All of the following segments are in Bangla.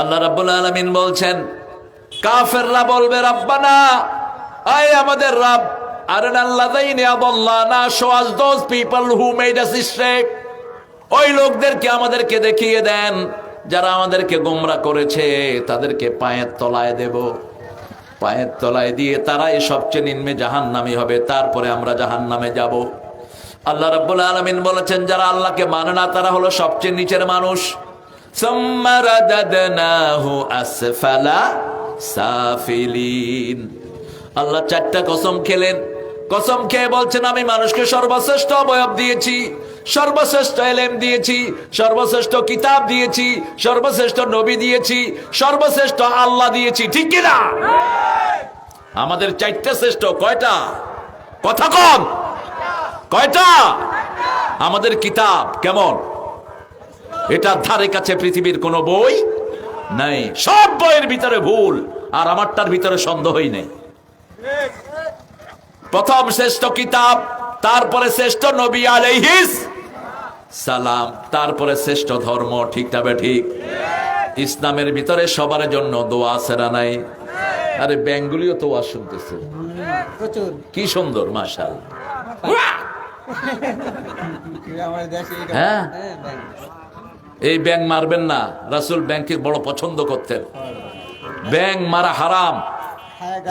আল্লাহ রাব্বুল আলামিন বলছেন, কাফেররা বলবে, রব্বানা, আয় আমাদের রব আরেন আল্লাযাইনি আদাল্লানা us those people who made us astray ওই লোকদেরকে আমাদেরকে দেখিয়ে দেন, যারা আমাদেরকে গোমরা করেছে, তাদেরকে পায়ের তলায় দেব। পায়ের তলায় দিয়ে তারাই সবচেয়ে নিম্নে জাহান্নামী হবে, তারপরে আমরা জাহান্নামে যাব। আল্লাহ রাব্বুল আলামিন বলেছেন, যারা আল্লাহকে মানে না, তারা হলো সবচেয়ে নিচের মানুষ। আল্লাহ চারটা কসম খেলেন। কসম খেয়ে বলছেন, আমি মানুষকে সর্বশ্রেষ্ঠ অবয়ব দিয়েছি, সর্বশ্রেষ্ঠ এলেম দিয়েছি, সর্বশ্রেষ্ঠ কিতাব দিয়েছি, সর্বশ্রেষ্ঠ নবী দিয়েছি, সর্বশ্রেষ্ঠ আল্লাহ দিয়েছি। ঠিক কিনা? আমাদের চারটা শ্রেষ্ঠ কয়টা? কথা কম কয়টা? আমাদের কিতাব কেমন? এটার ধারে কাছে পৃথিবীর কোনো বই নাই। সব বইয়ের ভিতরে ভুল আর আমারটার ভিতরে সন্দেহই নেই। প্রথম শ্রেষ্ঠ কিতাব তারপরে শ্রেষ্ঠ নবী আলাইহিস সালাম তারপরে শ্রেষ্ঠ ধর্ম ঠিক তবে ঠিক ইসলামের ভিতরে সবার জন্য দোয়া সেরা নাই? আরে ব্যাঙ্গুলিও তো শুনতেছে। কি সুন্দর এই- হ্যাঁ? হ্যাঁ। এই ব্যাং মারবেন না, রাসুল ব্যাংকে বড় পছন্দ করতেন। ব্যাং মারা হারাম।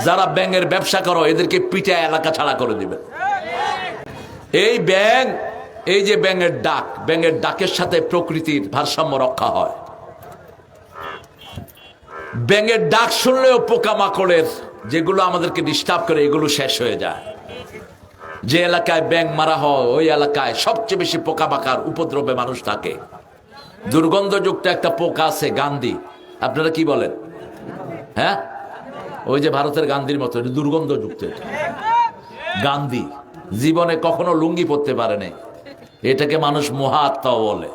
যারা ব্যাঙের ব্যবসা করো, এদেরকে পিঠা এলাকা ছাড়া করে দিবেন। এই ব্যাং এই যে ব্যাঙের ডাক, ব্যাঙের ডাকের সাথে প্রকৃতির ভারসাম্য রক্ষা হয়। ব্যাঙের ডাক শুনলেও পোকামাকড়ের যেগুলো আমাদেরকে ডিস্টার্ব করে, এগুলো শেষ হয়ে যায়। যে এলাকায় ব্যাং মারা হয়, ওই এলাকায় সবচেয়ে বেশি পোকামাকার উপদ্রবে মানুষ থাকে। দুর্গন্ধযুক্ত একটা পোকা আছে, গান্ধী। আপনারা কি বলেন? হ্যাঁ? ওই যে ভারতের গান্ধীর মতো দুর্গন্ধযুক্ত গান্ধী, জীবনে কখনো লুঙ্গি পরতে পারেনি এটাকে মানুষ মহাত্মাও বলে।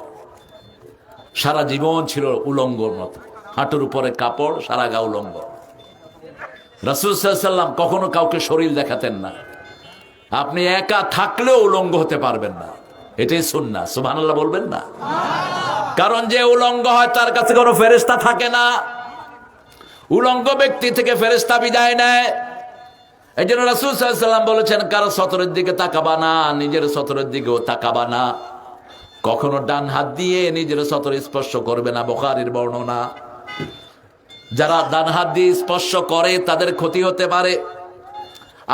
সারা জীবন ছিল উলঙ্গর মতো। হাঁটুর উপরে কাপড়, সারা গা উলঙ্গ রাসুল সাল্লাম কখনো কাউকে শরীর দেখাতেন না। আপনি একা থাকলেও উলঙ্গ হতে পারবেন না। এটাই শুননা সুবহানাল্লাহ বলবেন না? কারণ যে উলঙ্গ হয় তার কাছে কোনো ফেরেস্তা থাকে না। উলঙ্গ ব্যক্তি থেকে ফেরেস্তা বিদায় নেয়। এই জন্য রাসুল সাল্লাম বলেছেন, কারও সতরের দিকে তাকাবা না, নিজের সতরের দিকেও তাকাবা না। কখনো ডান হাত দিয়ে নিজের সতর স্পর্শ করবে না বোকারির বর্ণনা। যারা ডান হাত দিয়ে স্পর্শ করে, তাদের ক্ষতি হতে পারে।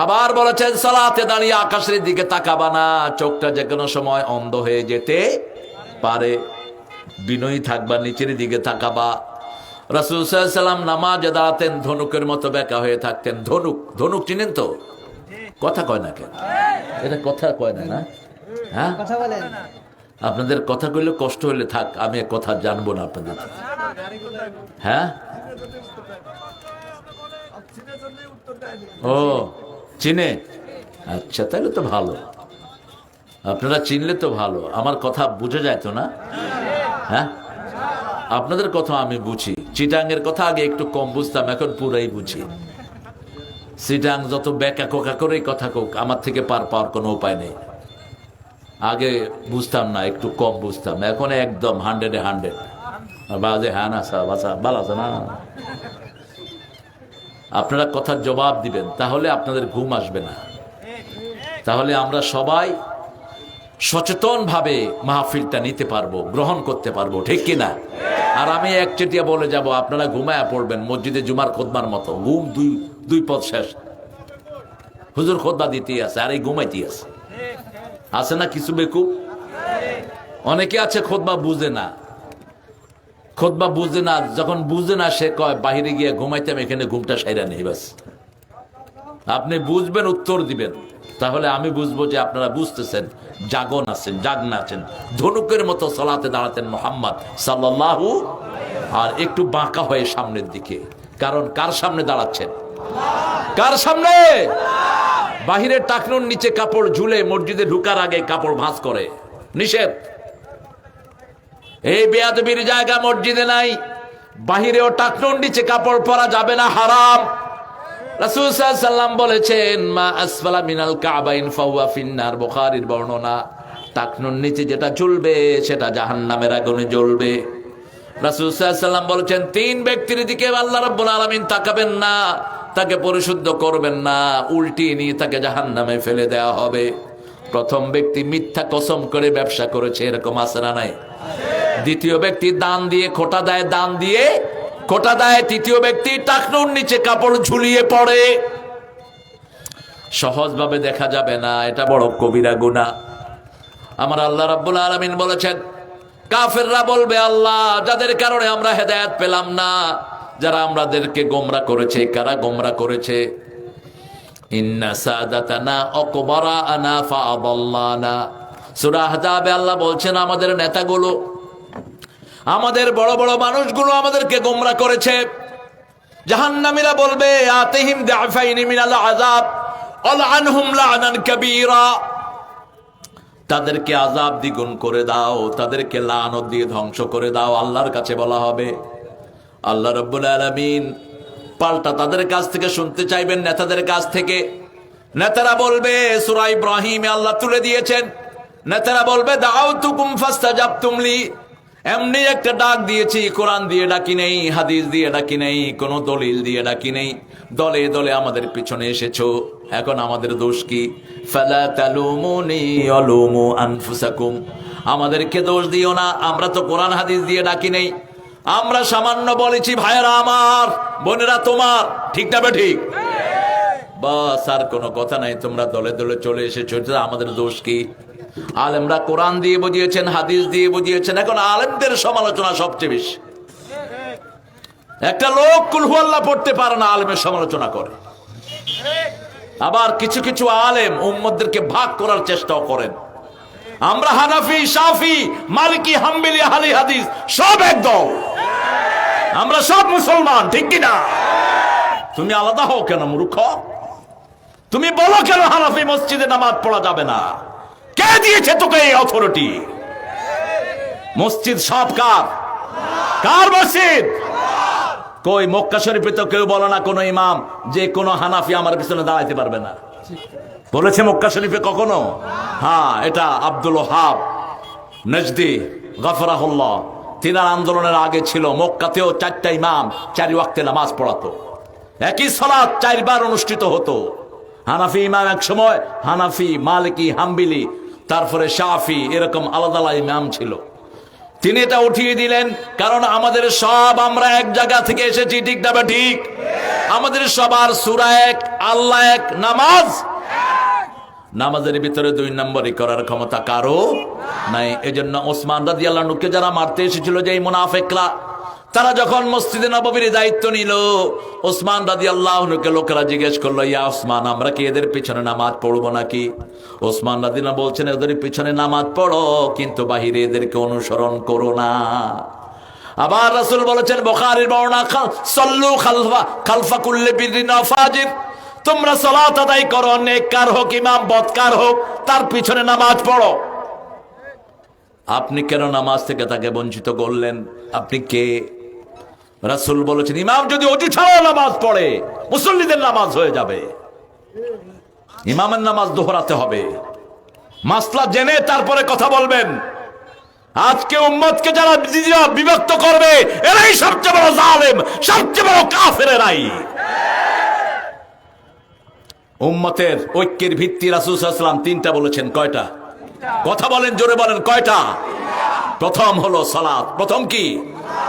আবার বলেছেন, সালাতে দাঁড়িয়ে আকাশের দিকে তাকাবা না, চোখটা যে কোনো সময় অন্ধ হয়ে যেতে পারে। বিনয়ী থাকবা নিচের দিকে তাকাবা। রাসুল সাল্লাম নামাজে দাঁড়াতেন ধনুকের মতো বেকা হয়ে থাকতেন। ধনুক ধনুক চিনেন তো? কথা কয় না কেন? এটা কথা কয় না না? হ্যাঁ? আপনাদের কথা কইলে কষ্ট হইলে থাক আমি কথা জানব না আপনাদের। হ্যাঁ? ও চিনে? আচ্ছা তাহলে তো ভালো। আপনারা চিনলে তো ভালো, আমার কথা বুঝে যায় তো না? হ্যাঁ? আপনাদের কথা আমি বুঝি চিটাঙ্গের কথা আগে একটু কম বুঝতাম, এখন পুরাই বুঝি। চিটাং যত ব্যাকা কোকা করেই কথা কোক, আমার থেকে পার পাওয়ার কোনো উপায় নেই। আগে বুঝতাম না, একটু কম বুঝতাম, এখন একদম হান্ড্রেডে হান্ড্রেড। বাজে হ্যাঁ না সা বাসা, ভালো আছে না আপনারা কথার জবাব দিবেন, তাহলে আপনাদের ঘুম আসবে না। তাহলে আমরা সবাই সচেতনভাবে মাহফিলটা নিতে পারব, গ্রহণ করতে পারব, ঠিক কিনা? আর আমি একচেটিয়া বলে যাব, আপনারা ঘুমায়া পড়বেন মসজিদে জুমার খোদমার মতো। ঘুম দুই দুই পথ শেষ। হুজুর খোদবা দিতেই আছে, আর এই ঘুমাইতেই আছে। আছে না কিছু বেকুব? অনেকে আছে খোদবা বুঝে না। খোদবা বুঝে না, যখন বুঝে না, সে কয়, বাহিরে গিয়ে ঘুমাইতাম এখানে ঘুমটা সাইরা নেই বাস আপনি বুঝবেন, উত্তর দিবেন। তাহলে আমি বুঝব যে আপনারা বুঝতেছেন, জাগন আছেন, জাগনা আছেন। ধনুকের মতো সলাতে দাঁড়াতেন মোহাম্মদ সাল্লাল্লাহু আর একটু বাঁকা হয়ে সামনের দিকে। কারণ কার সামনে দাঁড়াচ্ছেন? কার সামনে? বাহিরের টাকনুর নিচে কাপড় ঝুলে মসজিদে ঢুকার আগে কাপড় ভাঁজ করে। নিষেধ। এই বেয়াদবির জায়গা মসজিদে নাই। বাহিরেও টাকনুর নিচে কাপড় পরা যাবে না, হারাম। রাসূল সাল্লাম বলেছেন, মা আসফালা মিনাল কাবাইন ফাহুয়া ফিন্নার। বুখারীর বর্ণনা টাকনুর নিচে যেটা জ্বলবে সেটা জাহান্নামের আগুনে জ্বলবে। রাসুসাল্লাম বলেছেন, তিন ব্যক্তির দিকে আল্লাহ রব্বুল আলমিন তাকাবেন না, তাকে পরিশুদ্ধ করবেন না, উল্টি নিয়ে তাকে জাহান নামে ফেলে দেওয়া হবে। প্রথম ব্যক্তি মিথ্যা কসম করে ব্যবসা করেছে, এরকম না নাই? দ্বিতীয় ব্যক্তি দান দিয়ে, খোটা দেয়, দান দিয়ে খোটা দেয় তৃতীয় ব্যক্তি, টাকনুর নিচে কাপড় ঝুলিয়ে পড়ে। সহজভাবে দেখা যাবে না, এটা বড় কবিরা গুণা। আমার আল্লাহ রাব্বুল আলামিন বলেছেন, কাফেররা বলবে, আল্লাহ, যাদের কারণে আমরা হেদায়েত পেলাম না, যারা আমাদেরকে গোমরা করেছে, কারা গোমরা করেছে? আল্লাহ বলছেন, আমাদের নেতাগুলো আমাদের বড় বড় মানুষগুলো আমাদেরকে গোমরা করেছে। জাহান্নামীরা বলবে, আতিহিম দাফাইনি মিনাল আযাব আনহুম লানান কাবীরা। তাদেরকে আজাব দ্বিগুণ করে দাও, তাদেরকে লানত দিয়ে ধ্বংস করে দাও, আল্লাহর কাছে বলা হবে। আল্লাহ রব্বুল আলামিন পাল্টা তাদের কাছ থেকে শুনতে চাইবেন, নেতাদের কাছ থেকে। নেতারা বলবে, সূরা ইব্রাহিমে আল্লাহ তুলে দিয়েছেন। নেতারা বলবে দাও তুকুম ফাস্তাজাব তুমলি এমনি একটা ডাক দিয়েছি, কোরআন দিয়ে ডাকি নেই, হাদিস দিয়ে ডাকি নেই, কোনো দলিল দিয়ে ডাকি নেই। দলে দলে আমাদের পিছনে এসেছ, এখন আমাদের দোষ কি? ফালা আনফুসাকুম। আমাদেরকে দোষ দিও না, আমরা তো কোরআন, হাদিস দিয়ে ডাকি নেই। আমরা সামান্য বলেছি, ভাইয়েরা আমার, বোনেরা তোমার। ঠিক না ঠিক বাস, আর কোনো কথা নাই, তোমরা দলে দলে চলে এসেছ আমাদের দোষ কি? আলেমরা কোরআন দিয়ে বুঝিয়েছেন, হাদিস দিয়ে বুঝিয়েছেন, এখন আলেমদের সমালোচনা সবচেয়ে বেশি। একটা লোক কুলহুয়াল্লাহ পড়তে পারে না, আলেমের সমালোচনা করে। আবার কিছু কিছু আলেম উম্মদদেরকে ভাগ করার চেষ্টাও করেন। আমরা হানাফি সাফি মালিকি, হাম্বিলি হালি হাদিস, সব একদম আমরা সব মুসলমান, ঠিক কিনা? তুমি আলাদা হও কেন, মূর্খ? তুমি বলো কেন হানাফি মসজিদে নামাজ পড়া যাবে না? কে দিয়েছে তোকে এই অথরিটি মসজিদ সব কার? কার মসজিদ? কই, মক্কা শরীফে তো কেউ বলে না কোনো ইমাম, যে কোনো হানাফি আমার পিছনে দাঁড়াইতে পারবে না। বলেছে মক্কা শরীফে কখনো? হ্যাঁ এটা আব্দুল হাব নজদি, গফরাহুল্লাহ। তিনার আন্দোলনের আগে ছিল, মক্কাতেও চারটা ইমাম চারি ওয়াক্তে নামাজ পড়াতো। একই সলাৎ চারবার অনুষ্ঠিত হতো। হানাফি ইমাম এক সময়, হানাফি, মালিকি, হাম্বিলি তারপরে শাফি, এরকম আলাদা আলাদা ইমাম ছিল। তিনি এটা উঠিয়ে দিলেন, কারণ আমাদের সব আমরা এক জায়গা থেকে এসেছি, ঠিক না ঠিক? আমাদের সবার সুরা এক, আল্লাহ এক, নামাজ? নামাজের ভিতরে দুই নম্বরই করার ক্ষমতা কারও নাই। এজন্য ওসমান রাজি আল্লাহকে যারা মারতে এসেছিল যে এই মুনাফেকরা তারা যখন মসজিদে নববীর দায়িত্ব নিল, ওসমান রাজি আল্লাহকে লোকেরা জিজ্ঞেস করল, ইয়া ওসমান, আমরা কি এদের পিছনে নামাজ পড়ব নাকি? ওসমান রাদিনা বলছেন, এদের পিছনে নামাজ পড়ো, কিন্তু বাহিরে এদেরকে অনুসরণ করো না। আবার রাসুল বলেছেন, বুখারীর বর্ণনা, খাল- সল্লু খালফা খালফা কুল্লি ফাজির। তোমরা সালাত আদায় করো, নেককার হোক, ইমাম বদকার হোক, তার পিছনে নামাজ পড়ো। আপনি কেন নামাজ থেকে তাকে বঞ্চিত করলেন? আপনি কে? রাসূল বলেছেন, ইমাম যদি অজু ছাড়াও নামাজ পড়ে, মুসল্লিদের নামাজ হয়ে যাবে। ইমামের নামাজ দোহরাতে হবে। মাসলা জেনে তারপরে কথা বলবেন। আজকে উম্মতকে যারা বিভক্ত করবে, এরাই সবচেয়ে বড় জালেম, সবচেয়ে বড় কাফের এরাই। উম্মতের ঐক্যের ভিত্তি রাসূলুল্লাহ তিনটা বলেছেন, কয়টা? কথা বলেন, জোরে বলেন, কয়টা? প্রথম হলো সালাত। প্রথম কি?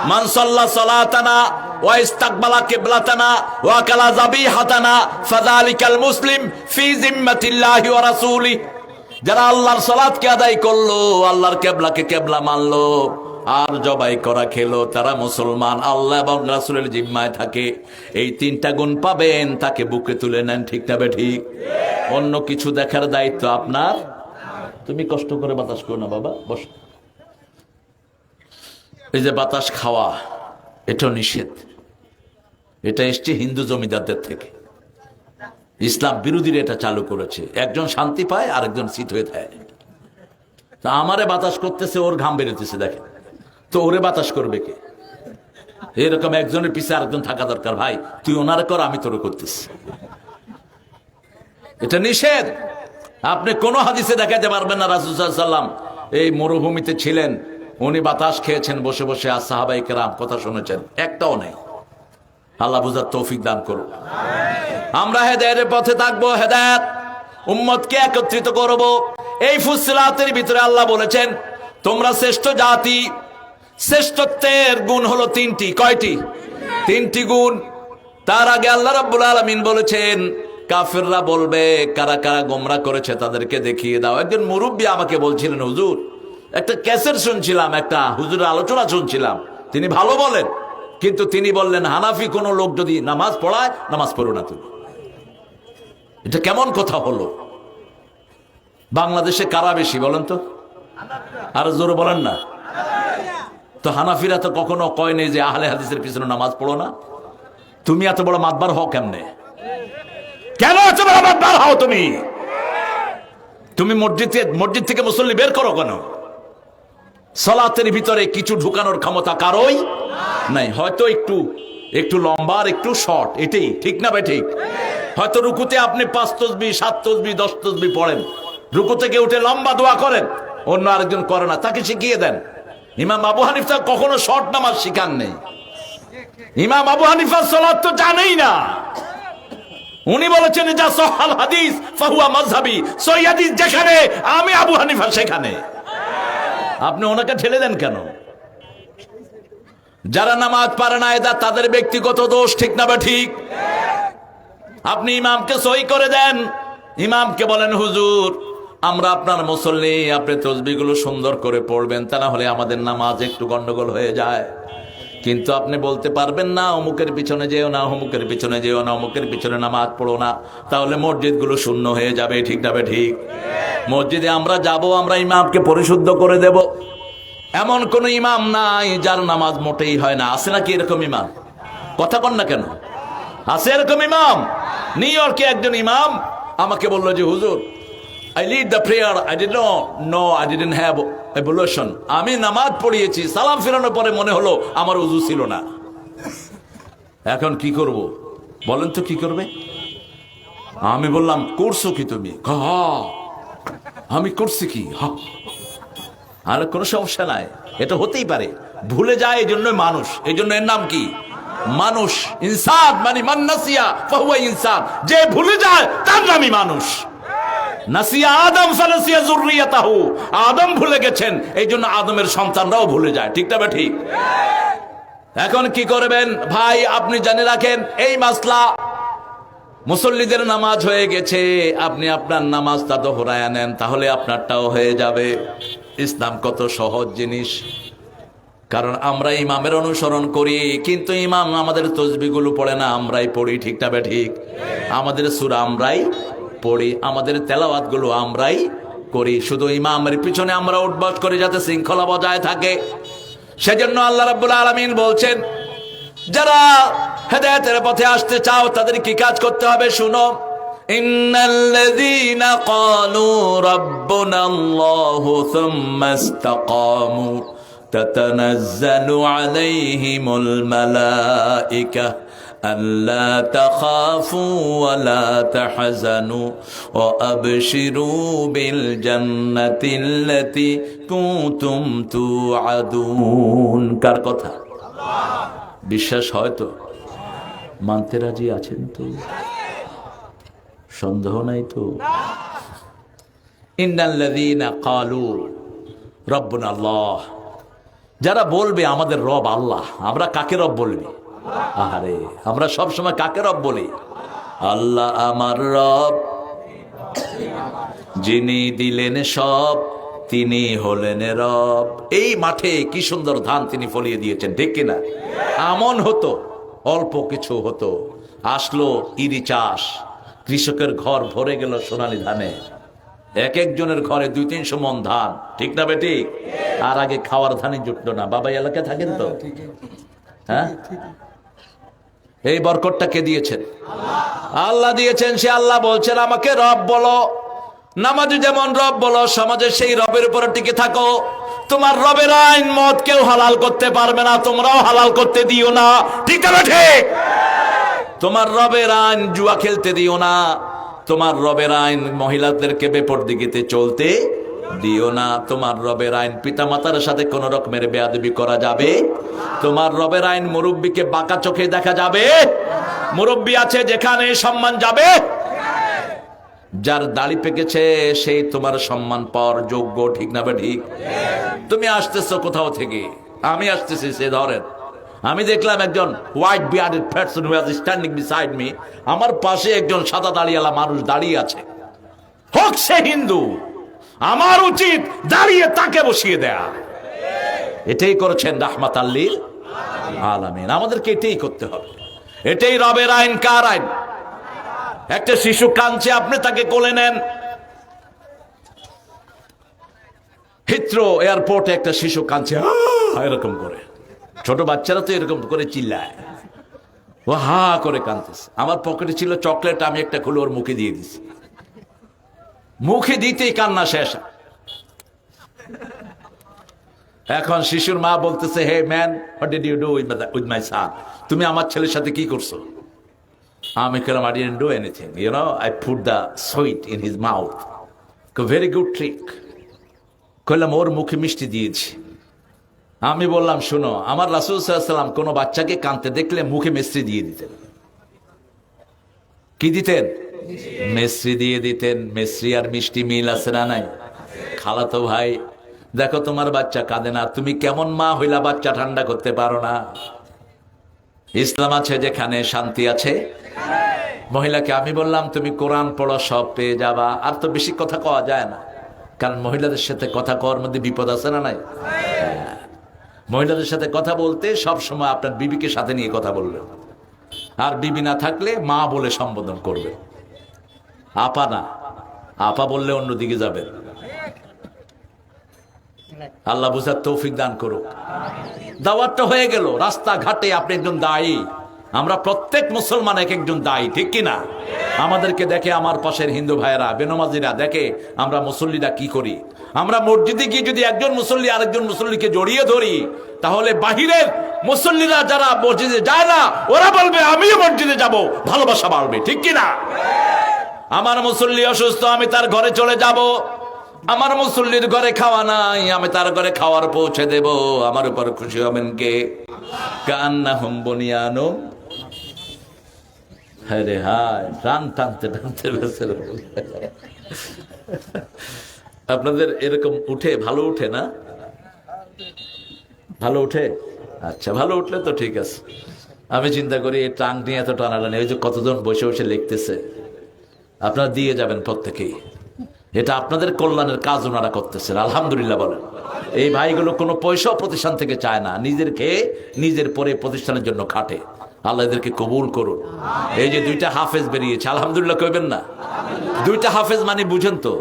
মান সাল্লা সালাতানা রাসূলি। যারা আল্লাহর সালাতকে আদায় করল, আল্লাহর কেবলাকে কেবলা আর জবাই করা খেলো, তারা মুসলমান, আল্লাহ জিম্মায় থাকে। এই তিনটা গুণ পাবেন, তাকে বুকে তুলে নেন, ঠিক না ঠিক? অন্য কিছু দেখার দায়িত্ব আপনার? তুমি কষ্ট করে বাতাস করো না বাবা, বস। এই যে বাতাস খাওয়া এটা নিষেধ। এটা এসছে হিন্দু জমিদারদের থেকে। ইসলাম বিরোধীরা এটা চালু করেছে। একজন শান্তি পায় আর একজন শীত হয়ে থাকে তা আমারে বাতাস করতেছে, ওর ঘাম বেরোতেছে, দেখেন। তো ওরে বাতাস করবে কে? এরকম একজনের পিছে আরেকজন থাকা দরকার। ভাই, তুই ওনারে কর, আমি তোর করতেছি। এটা নিষেধ। আপনি কোন হাদিসে দেখাতে পারবেন না রাসুল সাল্লাম এই মরুভূমিতে ছিলেন উনি বাতাস খেয়েছেন, বসে বসে আর সাহাবাই কেরাম কথা শুনেছেন। একটাও নেই। আল্লাহ বুঝার তৌফিক দান করুন আমরা হেদায়ের পথে থাকব, হেদায়েত উম্মতকে একত্রিত করব। এই ফুসিলাতের ভিতরে আল্লাহ বলেছেন, তোমরা শ্রেষ্ঠ জাতি, শ্রেষ্ঠত্বের গুণ হলো তিনটি। কয়টি? তিনটি গুণ। তার আগে আল্লাহ রাব্বুল আলামিন বলেছেন, কাফেররা বলবে, কারা কারা গোমরা করেছে তাদেরকে দেখিয়ে দাও। একজন মুরব্বী আমাকে বলছিলেন, হুজুর একটা ক্যাসেট শুনছিলাম, একটা হুজুরের আলোচনা শুনছিলাম। তিনি ভালো বলেন, কিন্তু তিনি বললেন, হানাফি কোনো লোক যদি নামাজ পড়ায়, নামাজ পড়ো না তুমি। এটা কেমন কথা হলো? বাংলাদেশে কারা বেশি বলেন তো? আর জোরে বলেন না। তো হানাফিরা তো কখনো কয় নেই যে আহলে হাদিসের পিছনে নামাজ পড়ো না? তুমি এত বড় মাতবার হও কেমনে? কেন এত বড় মাতবার হও তুমি? তুমি মসজিদ মসজিদ থেকে মুসল্লি বের করো কেন? সলাতের ভিতরে কিছু ঢুকানোর ক্ষমতা কারোই নাই। হয়তো একটু একটু লম্বা আর একটু শর্ট, এটাই, ঠিক না ভাই ঠিক? হয়তো রুকুতে আপনি পাঁচ তসবি, সাত তসবি, দশ তসবি পড়েন। রুকু থেকে উঠে লম্বা দোয়া করেন, অন্য আরেকজন করে না, তাকে শিখিয়ে দেন। ইমাম আবু হানিফা কখনো শর্ট নামাজ শিখান নেই। ইমাম আবু হানিফার সলাৎ তো জানেই না। উনি বলেছেন যা সহাল হাদিস, ফাহুয়া মাজহাবি সই যেখানে, আমি আবু হানিফা সেখানে। আপনি ওনাকে ঠেলে দেন কেন? যারা নামাজ পারে না এদা তাদের ব্যক্তিগত দোষ, ঠিক না বা ঠিক? আপনি ইমামকে সই করে দেন। ইমামকে বলেন, হুজুর, আমরা আপনার মুসল্লি, আপনি তসবিগুলো সুন্দর করে পড়বেন, তা না হলে আমাদের নামাজ একটু গন্ডগোল হয়ে যায়। কিন্তু আপনি বলতে পারবেন না, অমুকের পিছনে যেও না, অমুকের পিছনে যেও না, অমুকের পিছনে নামাজ পড়ো না। তাহলে মসজিদগুলো শূন্য হয়ে যাবে, ঠিক যাবে ঠিক? মসজিদে আমরা যাব, আমরা ইমামকে পরিশুদ্ধ করে দেব। এমন কোন ইমাম নাই যার নামাজ মোটেই হয় না। আছে নাকি এরকম ইমাম? কথা কন না কেন? আছে এরকম ইমাম? নিউ ইয়র্কে একজন ইমাম আমাকে বলল যে, হুজুর I lead the prayer I did no I didn't have ablution আমি নামাজ পড়িয়েছি সালাম ফেরানোর পরে মনে হলো আমার উজু ছিল না। এখন কি করব? বলেন তো কি করবে? আমি বললাম করছ কি তুমি? ক, "হ, আমি করছি কি? আর কোনো সমস্যা নাই। এটা হতেই পারে। ভুলে যায় এই জন্য মানুষ। এই জন্য এর নাম কি? মানুষ। ইনসান মানে মান্নাসিয়া ইনসান। যে ভুলে যায় তার নামই মানুষ। নাসিয়া আদম ফানাসিয়া জুররিয়াতাহু আদম ভুলে গেছেন এই জন্য আদমের সন্তানরাও ভুলে যায়। ঠিক না বা ঠিক এখন কি করবেন? ভাই, আপনি জানে রাখেন, এই মাসলা মুসল্লিদের নামাজ হয়ে গেছে। আপনি আপনার নামাজটা দোহরায় নেন তাহলে আপনারটাও হয়ে যাবে। ইসলাম কত সহজ জিনিস। কারণ আমরা ইমামের অনুসরণ করি, কিন্তু ইমাম আমাদের তসবিগুলো পড়ে না, আমরাই পড়ি, ঠিক না ঠিক আমাদের সুরা আমরাই পড়ি আমাদের তেলাওয়াতগুলো আমরাই করি। শুধু ইমামের পিছনে আমরা উঠবাস করি যাতে শৃঙ্খলা বজায় থাকে। সেজন্য আল্লাহ রাব্বুল আলামিন বলছেন, যারা হেদায়েতের পথে আসতে চাও, তাদের কি কাজ করতে হবে শুনো। সুম্মা ইসতাকামু। তাতানাজ্জালু আলাইহিমুল মালায়েকা ألا تخافوا ولا تحزنوا وأبشروا بالجنة التي كنتم توعدون কার কথা বিশ্বাস হয় তো মানতে রাজি আছেন তো সন্দেহ নাই তো ইন্নাল্লাযীনা ক্বালু রব্বুনা আল্লাহ যারা বলবে আমাদের রব আল্লাহ আমরা কাকে রব বলবি আরে আমরা সব সময় কাকে রব বলি? আল্লাহ আমার রব। যিনি দিলেন সব তিনি হলেন রব। এই মাঠে কি সুন্দর ধান তিনি ফলিয়ে দিয়েছেন ঠিক কিনা? আমন হতো অল্প কিছু হতো। আসলো ইরি চাষ কৃষকের ঘর ভরে গেল সোনালি ধানে। এক একজনের ঘরে দুই তিনশো মন ধান ঠিক না বেটি? আর আগে খাওয়ার ধানই জুটলো না। বাবা এলাকায় থাকেন তো? হ্যাঁ ঠিকই। এই বরকতটা কে দিয়েছেন? আল্লাহ দিয়েছেন, সে আল্লাহ বলছেন, আমাকে রব বলো। নামাজে যেমন রব বলো, সমাজে সেই রবের উপরে টিকে থাকো। তোমার রবের আইন মদ কেউ হালাল করতে পারবে না, তোমরাও হালাল করতে দিও না। ঠিক আছে তোমার রবের আইন জুয়া খেলতে দিও না। তোমার রবের আইন মহিলাদেরকে বেপর দিকেতে চলতে দিও না। তোমার রবের আইন পিতামাতার সাথে কোন রকমের বেয়াদবি করা যাবে তোমার রবের আইন মুরব্বীকে বাঁকা চোখে দেখা যাবে? মুরব্বী আছে যেখানে সম্মান যাবে? যার দাড়ি পেকেছে সেই তোমার সম্মান পাওয়ার যোগ্য, ঠিক না ঠিক তুমি আসতেছো কোথাও থেকে? আমি আসতেছি, সে ধরেন। আমি দেখলাম একজন white bearded person who has standing beside me আমার পাশে একজন সাদা দাড়িওয়ালা মানুষ দাঁড়িয়ে আছে। হোক সে হিন্দু। আমার উচিত দাঁড়িয়ে তাকে বসিয়ে দেয়া। এটাই করেছেন রাহমাত আল্লিল আলামিন। আমাদেরকে এটাই করতে হবে। এটাই রবের আইন, কার আইন? একটা শিশু কাঁদছে, আপনি তাকে কোলে নেন। হিত্রো এয়ারপোর্টে একটা শিশু কাঁদছে! এরকম করে। ছোট বাচ্চারা তো এরকম করে চিল্লায়। ও হা করে কাঁদতেছে। আমার পকেটে ছিল চকলেট, আমি একটা খুলে ওর মুখে দিয়ে দিছি। মুখে দিতেই কান্না শেষ। এখন শিশুর মা বলতেছে hey man what did you do with my son তুমি আমার ছেলের সাথে কি করছ? আমি কেলাম I didn't do anything you know I put the sweet in his mouth very good trick কইলাম, ওর মুখে মিষ্টি দিয়েছি। আমি বললাম, শুনো, আমার রাসুল সাল্লাম কোনো বাচ্চাকে কানতে দেখলে মুখে মিস্ত্রি দিয়ে দিতেন। কি দিতেন? মিস্ত্রি দিয়ে দিতেন। মিস্ত্রি আর মিষ্টি মিল আছে না নাই? খালাতো ভাই দেখো তোমার বাচ্চা কাঁদে না। তুমি কেমন মা হইলা বাচ্চা ঠান্ডা করতে পারো না। ইসলাম আছে যেখানে শান্তি আছে। মহিলাকে আমি বললাম, তুমি কোরআন পড়ো, সব পেয়ে যাবা। আর তো বেশি কথা কওয়া যায় না। কারণ মহিলাদের সাথে কথা কওয়ার মধ্যে বিপদ আছে না নাই। মহিলাদের সাথে কথা বলতে সব সময় আপনার বিবিকে সাথে নিয়ে কথা বলবেন আর বিবি না থাকলে মা বলে সম্বোধন করবে। আপা না। আপা বললে অন্যদিকে যাবেন। আল্লাহ বুঝার তৌফিক দান করুক। দাওয়াতটা হয়ে গেল, রাস্তাঘাটে আপনি একজন দায়ী। আমরা প্রত্যেক মুসলমান এক একজন দায়ী, ঠিক কিনা? আমাদেরকে দেখে আমার পাশের হিন্দু ভাইয়েরা, বেনমাজিরা দেখে আমরা মুসল্লিরা কি করি? আমরা মসজিদে গিয়ে যদি একজন মুসল্লি আরেকজন মুসল্লিকে জড়িয়ে ধরি, তাহলে বাহিরের মুসল্লিরা যারা মসজিদে যায় না, ওরা বলবে, আমিও মসজিদে যাব। ভালোবাসা বাড়বে। ঠিক কিনা? আমার মুসল্লি অসুস্থ, আমি তার ঘরে চলে যাব। আমার মুসল্লির ঘরে খাওয়া নাই, আমি তার ঘরে খাওয়ার পৌঁছে দেব। আমার উপর খুশি হবেন কে? কান্না হুম বনিয়ানো হ্যাঁ রে হায়, টান টানতে টানতে আপনাদের এরকম উঠে ভালো উঠে না? ভালো উঠে? আচ্ছা ভালো উঠলে তো ঠিক আছে। আমি চিন্তা করি এই টাং নিয়ে এত টানাটানি ওই যে কতজন বসে বসে লিখতেছে, আপনারা দিয়ে যাবেন প্রত্যেকেই। এটা আপনাদের কল্যাণের কাজ ওনারা করতেছেন আলহামদুলিল্লাহ বলেন। এই ভাইগুলো কোনো পয়সাও প্রতিষ্ঠান থেকে চায় না নিজের খেয়ে নিজের পরে প্রতিষ্ঠানের জন্য খাটে। আল্লাহ এদেরকে কবুল করুন। এই যে দুইটা হাফেজ বেরিয়েছে আলহামদুলিল্লাহ কইবেন না। দুইটা হাফেজ মানে বুঝেন তো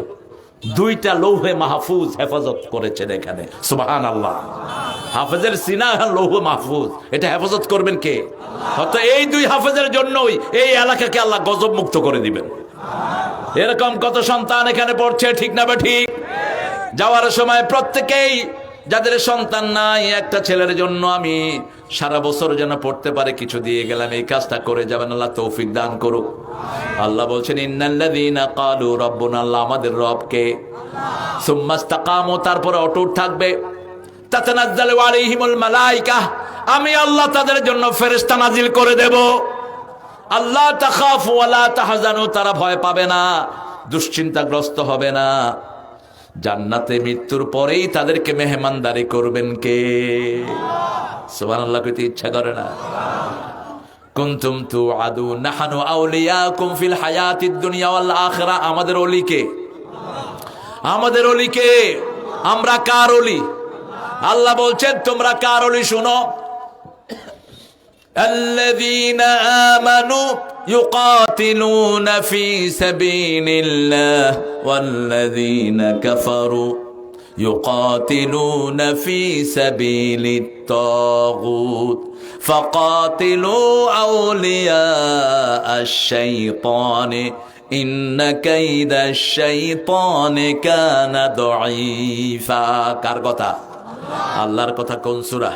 দুইটা লৌহে মাহফুজ হেফাজত করেছেন এখানে সুবাহান আল্লাহ হাফেজের সিনা লৌহ মাহফুজ এটা হেফাজত করবেন কে? হয়তো এই দুই হাফেজের জন্যই এই এলাকাকে আল্লাহ গজব মুক্ত করে দিবেন। এরকম কত সন্তান এখানে পড়ছে, ঠিক না বা ঠিক যাওয়ার সময় প্রত্যেকেই, যাদের সন্তান নাই, একটা ছেলের জন্য আমি সারা বছর যেন পড়তে পারে, কিছু দিয়ে গেলাম, এই কাজটা করে যাবেন, আল্লাহ তৌফিক দান করুক। আল্লাহ বলছেন, ইন্নাল্লাযীনা ক্বালু আল্লাহ আমাদের রবকে। সুম্মাস্তাকামু তারপরে অটুট থাকবে। তাতানাজ্জালু আলাইহিমুল মালাইকা, আমি আল্লাহ তাদের জন্য ফেরেশতা নাজিল করে দেব। আল্লাহ তাখাফু ওয়ালা তাহজানু, তারা ভয় পাবে না, দুশ্চিন্তাগ্রস্ত হবে না। জান্নাতে মৃত্যুর পরেই তাদেরকে মেহমানদারি করবেন কে? সুবহানাল্লাহ, কইতে ইচ্ছা করে না। কুনতুম তু আদু নাহানু আউলিয়াকুম ফিল হায়াতিদ দুনিয়া ওয়াল আখিরা, আমাদের অলিকে আমাদের অলিকে আমরা কার অলি? আল্লাহ বলছেন, তোমরা কার অলি শুনো? الذين آمنوا يقاتلون في سبيل الله والذين كفروا يقاتلون في سبيل الطاغوت فقاتلوا أولياء الشيطان إن كيد الشيطان كان ضعيفا কার কথা আল্লাহর কথা কোন সূরা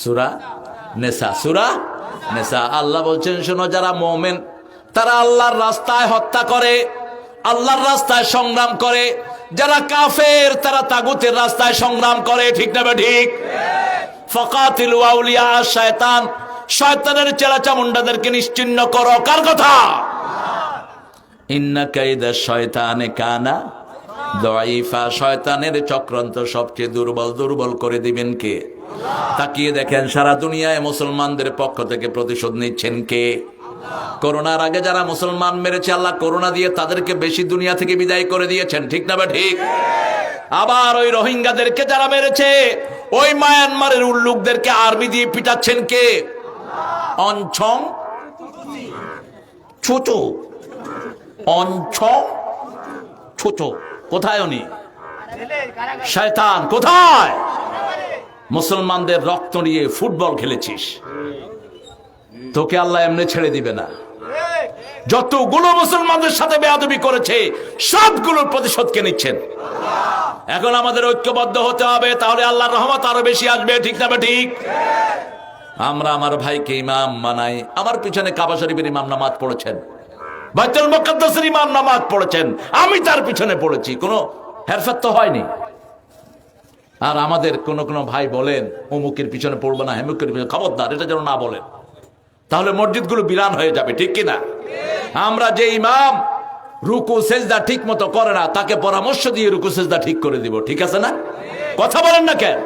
সূরা নেশা, সুরা? নেশা। আল্লাহ বলছেন, শোনো, যারা মোমেন, তারা আল্লাহর রাস্তায় হত্যা করে, আল্লাহর রাস্তায় সংগ্রাম করে। যারা কাফের, তারা তাগুতের রাস্তায় সংগ্রাম করে। ঠিক না ঠিক? ফকাতিল আউলিয়া শয়তান, শয়তানের চেলা চামুন্ডাদেরকে নিশ্চিন্ন করো। কার কথা? ইন্না কাইদা শয়তানে কানা দয়ফা শয়তানের চক্রান্ত সবচেয়ে দুর্বল। দুর্বল করে দিবেন কে? তাকিয়ে দেখেন, সারা দুনিয়ায় মুসলমানদের পক্ষ থেকে প্রতিশোধ নিচ্ছেন কে? করোনার আগে যারা মুসলমান মেরেছে, আল্লাহ করোনা দিয়ে তাদেরকে বেশি দুনিয়া থেকে বিদায় করে দিয়েছেন। ঠিক না বা ঠিক? আবার ওই রোহিঙ্গাদেরকে যারা মেরেছে, ওই মায়ানমারের উল্লুকদেরকে আর্মি দিয়ে পিটাচ্ছেন কে? অঞ্ছং ছুচু। অঞ্ছং ছুচু। কোথায় উনি? শয়তান। কোথায়? মুসলমানদের রক্ত নিয়ে ফুটবল খেলেছিস। তোকে আল্লাহ এমনি ছেড়ে দিবে না। যতগুলো মুসলমানদের সাথে বেয়াদবি করেছে, সবগুলোর প্রতিশোধকে নিচ্ছেন। এখন আমাদের ঐক্যবদ্ধ হতে হবে, তাহলে আল্লাহর রহমত আরও বেশি আসবে, ঠিক না ঠিক আমরা আমার ভাইকে ইমাম মানাই, আমার পিছনে কাবা শরীফের ইমাম নামাজ পড়েছেন। বাইতুল মুকাদ্দাসের ইমাম নামাজ পড়েছেন, আমি তার পিছনে পড়েছি, কোনো হেরফের তো হয়নি। আর আমাদের কোন কোন ভাই বলেন, অমুকের পিছনে পড়ব না, হেমুকের পিছনে, খবরদার, এটা যেন না বলেন। তাহলে মসজিদগুলো বিরান হয়ে যাবে, ঠিক কিনা? আমরা যে ইমাম, রুকু, সেজদা ঠিক মতো করে না, তাকে পরামর্শ দিয়ে রুকু, সেজদা ঠিক করে দিব, ঠিক আছে না? কথা বলেন না কেন?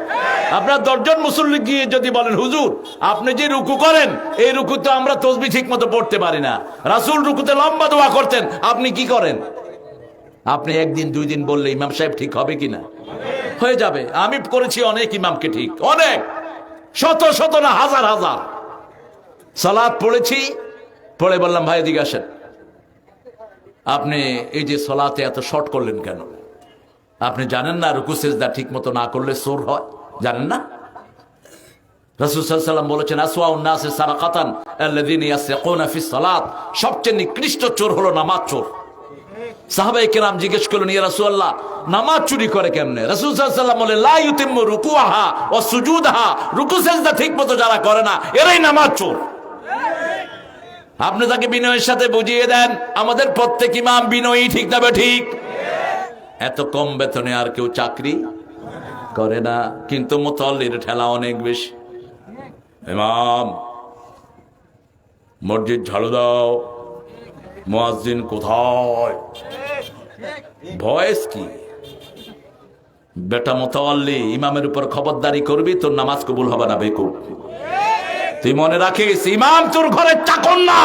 আপনার দশজন মুসল্লি গিয়ে যদি বলেন, হুজুর, আপনি যে রুকু করেন, এই রুকুতে আমরা তসবি ঠিক মতো পড়তে পারি না। রাসুল রুকুতে লম্বা দোয়া করতেন, আপনি কি করেন? আপনি একদিন, দুই দিন বললে ইমাম সাহেব ঠিক হবে কিনা? হয়ে যাবে। আমি করেছি অনেক, ইমামকে ঠিক। অনেক। শত শত না, হাজার হাজার। সালাদ পড়েছি, পড়ে বললাম, ভাই, এদিকে আসেন। আপনি এই যে সলাতে এত শর্ট করলেন কেন? আপনি জানেন না রুকু, সেজদা ঠিক মতো না করলে সোর হয়? জানেন না? রসুলাম বলেছেন আসওয়াউন্নাসে ফিস সালাত। সবচেয়ে নিকৃষ্ট চোর হলো নামাজ চোর। সাহাবাই জিজ্ঞেস করলেন, ইয়া নামাজ চুরি করে কেমনে? সেজদা ঠিকমতো যারা করে না, এরাই নামাজ চোর। আপনি তাকে বিনয়ের সাথে বুঝিয়ে দেন, আমাদের প্রত্যেক ইমাম বিনয়ী ঠিক তবে ঠিক এত কম বেতনে আর কেউ চাকরি করে না, কিন্তু মোতাল্লির ঠেলা অনেক বেশি। ইমাম, মসজিদ ঝাড়ু দাও। মুয়াজ্জিন কোথায়? ভয়েস কি? বেটা মোতাল্লি ইমামের উপর খবরদারি করবি, তোর নামাজ কবুল হবে না বেকুব। তুই মনে রাখিস, ইমাম তোর ঘরের চাকর না।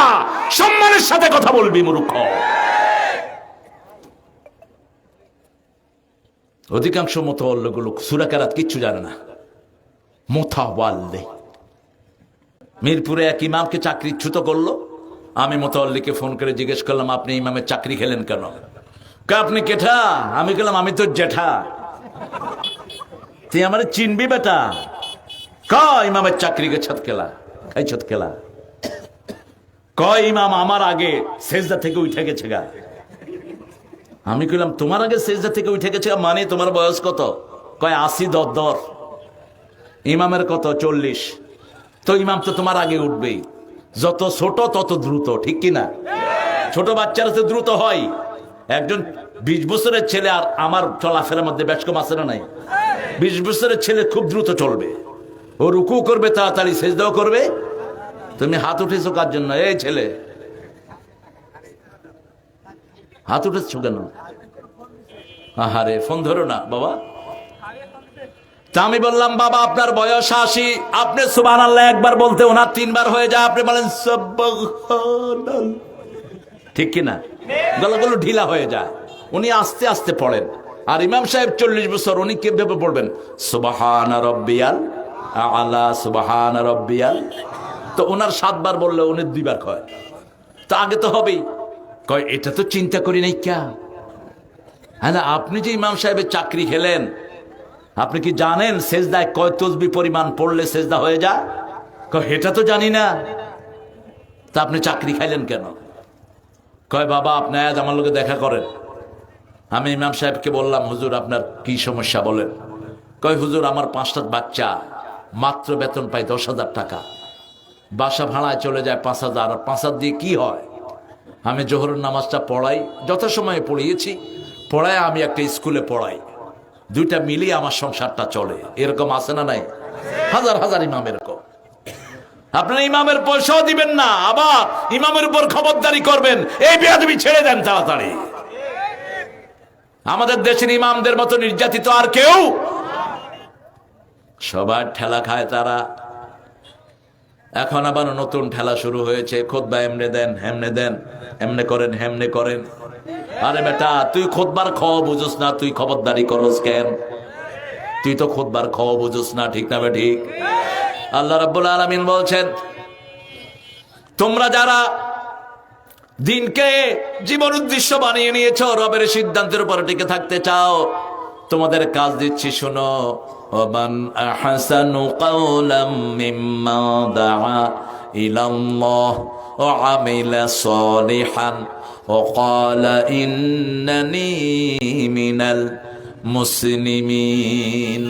সম্মানের সাথে কথা বলবি, মূর্খ। অধিকাংশ মোতাল্লগুলো সুরাকারাত কিচ্ছু জানে না। মোথাওয়াল্লে মিরপুরে এক ইমামকে চাকরি চাকরিচ্যুত করল। আমি মোতাল্লিকে ফোন করে জিজ্ঞেস করলাম, আপনি ইমামের চাকরি খেলেন কেন? কে, আপনি কেঠা? আমি গেলাম আমি তোর জেঠা তুই আমার চিনবি বেটা? ক, ইমামের চাকরিকে ছত খেলা খাই ছত খেলা ইমাম আমার আগে সেজদা থেকে উঠে গেছে গা। আমি কইলাম, তোমার আগে সেজদা থেকে উঠে গেছে মানে তোমার বয়স কত? কয়, আশি দর দর। ইমামের কত? চল্লিশ। তো ইমাম তো তোমার আগে উঠবেই। যত ছোট, তত দ্রুত, ঠিক কি না? ছোট বাচ্চারা তো দ্রুত হয়। একজন বিশ বছরের ছেলে আর আমার চলাফেরার মধ্যে কম আছে না নাই? বিশ বছরের ছেলে খুব দ্রুত চলবে। ও রুকু করবে, তাড়াতাড়ি সেজদাও করবে। তুমি হাত উঠেছো কার জন্য? এই ছেলে। হাত উঠেছো কেন? আহারে, ফোন ধরো না, বাবা। তা আমি বললাম, বাবা, আপনার বয়স আশি। আপনি সুবান আল্লাহ একবার বলতে ওনার তিনবার হয়ে যায়। আপনি বলেন। ঠিক কিনা গলাগুলো ঢিলা হয়ে যায়। উনি আস্তে আস্তে পড়েন। আর ইমাম সাহেব চল্লিশ বছর, উনি কীভাবে পড়বেন? সুবাহান রব্বিয়াল আলা, সুবাহান রব্বিয়াল। তো ওনার সাতবার বললে উনি দুইবার কয়। তা আগে তো হবেই। কয়, এটা তো চিন্তা করি নাই ক্যা? হ্যাঁ আপনি যে ইমাম সাহেবের চাকরি খেলেন আপনি কি জানেন সেজদায় কয় তসবি পরিমাণ পড়লে সেজদা হয়ে যায়? এটা তো জানি না। তা আপনি চাকরি খাইলেন কেন? কয়, বাবা, আপনি আজ আমার লোকে দেখা করেন। আমি ইমাম সাহেবকে বললাম, হুজুর, আপনার কি সমস্যা বলেন? কয়, হুজুর, আমার পাঁচটা বাচ্চা, মাত্র বেতন পায় দশ হাজার টাকা। বাসা ভাড়ায় চলে যায় পাঁচ হাজার, আর পাঁচ হাজার দিয়ে কি হয়? আমি জোহরের নামাজটা পড়াই, যথাসময়ে পড়িয়েছি। পড়ায় আমি একটা স্কুলে পড়াই। দুইটা মিলিয়ে আমার সংসারটা চলে। এরকম আছে না নাই? হাজার হাজার ইমাম এরকম আপনারা ইমামের পয়সাও দিবেন না, আবার ইমামের উপর খবরদারি করবেন। এই বেয়াদবি ছেড়ে দেন তাড়াতাড়ি। আমাদের দেশের ইমামদের মতো নির্যাতিত আর কেউ? সবার ঠেলা খায় তারা। এখন আবার নতুন ঠেলা শুরু হয়েছে। খোদবা এমনে দেন, হেমনে দেন, এমনে করেন, হেমনে করেন। আরে বেটা, তুই খোদবার খ বুঝোস না, তুই খবরদারি করস কেন? তুই তো খোদবার খ বুঝোস না, ঠিক না ঠিক আল্লাহ রাব্বুল আলামিন বলছেন, তোমরা যারা দিনকে জীবন উদ্দেশ্য বানিয়ে নিয়েছ, রবের সিদ্ধান্তের উপর টিকে থাকতে চাও, তোমাদের কাজ দিচ্ছি, শোনো, ওমান আহসানু কাওলাম মিম্মা দাআ ইলাল্লাহ ওয়া আমিলা সালিহান। ক্বালা ইন্নানি মিনাল মুসলিমিন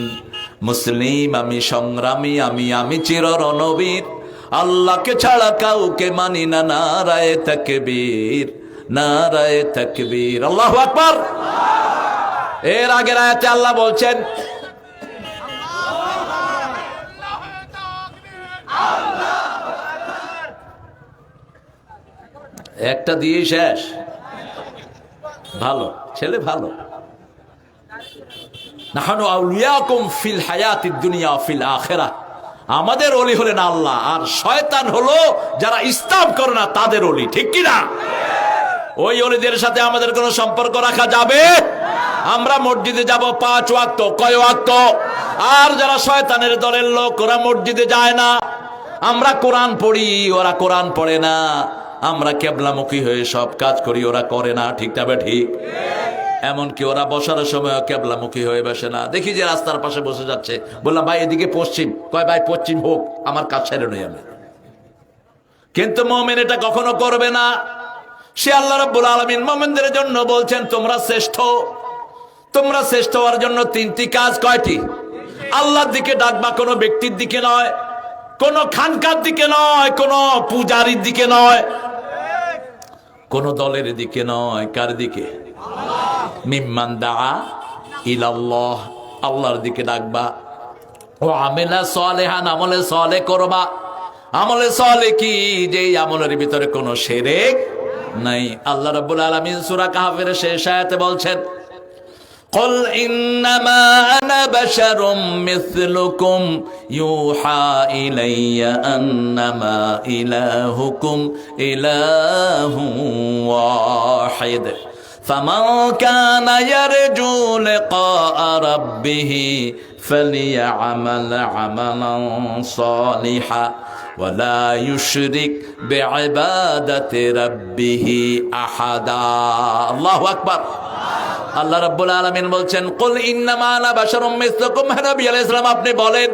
মুসলিম, আমি সংগ্রামী, আমি আমি চির রণবীর আল্লাহকে ছাড়া কাউকে মানি না, নারায় তাকবীর নারায় তাকবীর। আল্লাহু আকবার। এর আগের আয়াতে আল্লাহ বলছেন একটা দিয়ে শেষ। ভালো, ছেলে ভালো। নাহানু আউলিয়াকুম ফিল হায়াতিদ দুনিয়া ফিল আখেরা। আমাদের অলি হলেন আল্লাহ, আর শয়তান হলো যারা ইসলাম করে না, তাদের অলি, ঠিক কি না? ওই অলিদের সাথে আমাদের কোনো সম্পর্ক রাখা যাবে? আমরা মসজিদে যাব পাঁচ ওয়াক্ত, কয় ওয়াক্ত? আর যারা শয়তানের দলের লোক, ওরা মসজিদে যায় না। আমরা কোরআন পড়ি, ওরা কোরআন পড়ে না। আমরা কেবলামুখী হয়ে সব কাজ করি, ওরা করে না, ঠিক তবে ঠিক? এমনকি ওরা বসার সময় কেবলামুখী হয়ে বসে না। দেখি যে রাস্তার পাশে বসে যাচ্ছে। বললাম, ভাই, এদিকে পশ্চিম। কয় ভাই, পশ্চিম হোক, আমার কাজ ছেড়ে নই আমি। কিন্তু মোমেন এটা কখনো করবে না। সে আল্লাহ রাব্বুল আলামিন মোমেনদের জন্য বলছেন, তোমরা শ্রেষ্ঠ। তোমরা শ্রেষ্ঠ হওয়ার জন্য তিনটি কাজ কয়টি? আল্লাহর দিকে ডাকবা কোনো ব্যক্তির দিকে নয়, কোন খানকার দিকে নয়, কোন পূজারির দিকে নয় কোন দলের দিকে নয়, কার দিকে? ইলাল্লাহ, আল্লাহর দিকে ডাকবা। ও আমেলা সলেহান, আমলে সলে করবা। আমলে সলে কি? যে আমলের ভিতরে কোনো সেরেক নাই। আল্লাহ রাব্বুল আলামিন সূরা কাহফের শেষ আয়াতে বলছেন قل إنما أنا بشر مثلكم. يوحى إلي أنما إلهكم إله واحد. فمن كان يرجو لقاء ربه فليعمل عملا صالحا ولا يشرك بعبادة ربه أحدا. الله أكبر. আল্লাহ রাব্বুল আলামিন বলছেন, কুল ইন্নামা আনা বাশারুম মিসলুকুম হে নবী আলাইহিস আপনি বলেন,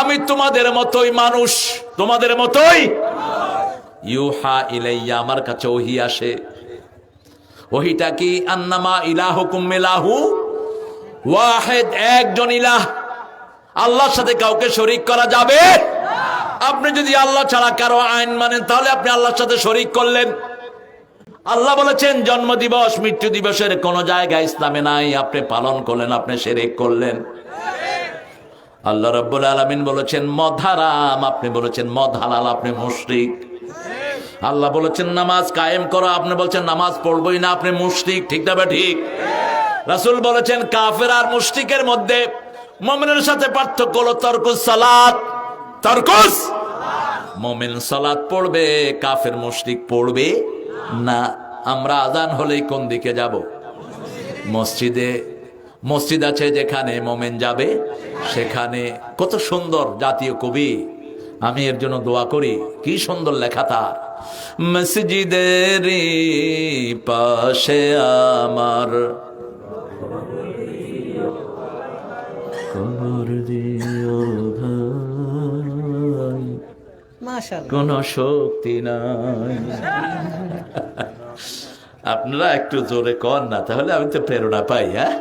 আমি তোমাদের মতোই মানুষ। তোমাদের মতোই? ইউহা ইলাইয়া, আমার কাছে ওহি আসে। ওহিটা কি? আন্নামা ইলাহুকুম ইলাহু ওয়াহিদ, একজন ইলাহ। আল্লাহর সাথে কাউকে শরীক করা যাবে? আপনি যদি আল্লাহ ছাড়া কারও আইন মানেন, তাহলে আপনি আল্লাহর সাথে শরীক করলেন। আল্লাহ বলেছেন জন্ম দিবস মৃত্যু দিবসের কোন জায়গা ইসলামে নাই। আপনি পালন করলেন, আপনি সেরেক করলেন। আল্লাহ রব্বুল আলমিন বলেছেন মধারাম আপনি বলেছেন, মদ হালাল, আপনি মুশরিক। আল্লাহ বলেছেন, নামাজ কায়েম করো। আপনি বলছেন, নামাজ পড়বই না, আপনি মুশরিক। ঠিক না ঠিক? রাসূল বলেছেন, কাফের আর মুশরিকের মধ্যে মুমিনের সাথে পার্থক্য হলো তরকুস সালাত তরকুস? মুমিন সালাত পড়বে, কাফের মুশরিক পড়বে। না, আমরা আজান হলেই কোন দিকে যাব? মসজিদে, মসজিদ আছে যেখানে মোমেন যাবে, সেখানে কত সুন্দর জাতীয় কবি। আমি এর জন্য দোয়া করি, কি সুন্দর লেখা তার। মসজিদের পাশে আমার কোন শক্তি নাই। আপনারা একটু জোরে কর না, তাহলে আমি তো প্রেরণা পাই হ্যাঁ?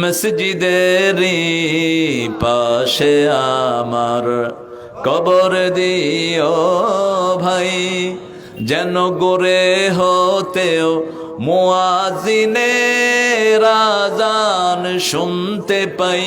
মসজিদের পাশে আমার কবর দিও ভাই, যেন গোরে হতেও মুয়াজিনে রাজান শুনতে পাই।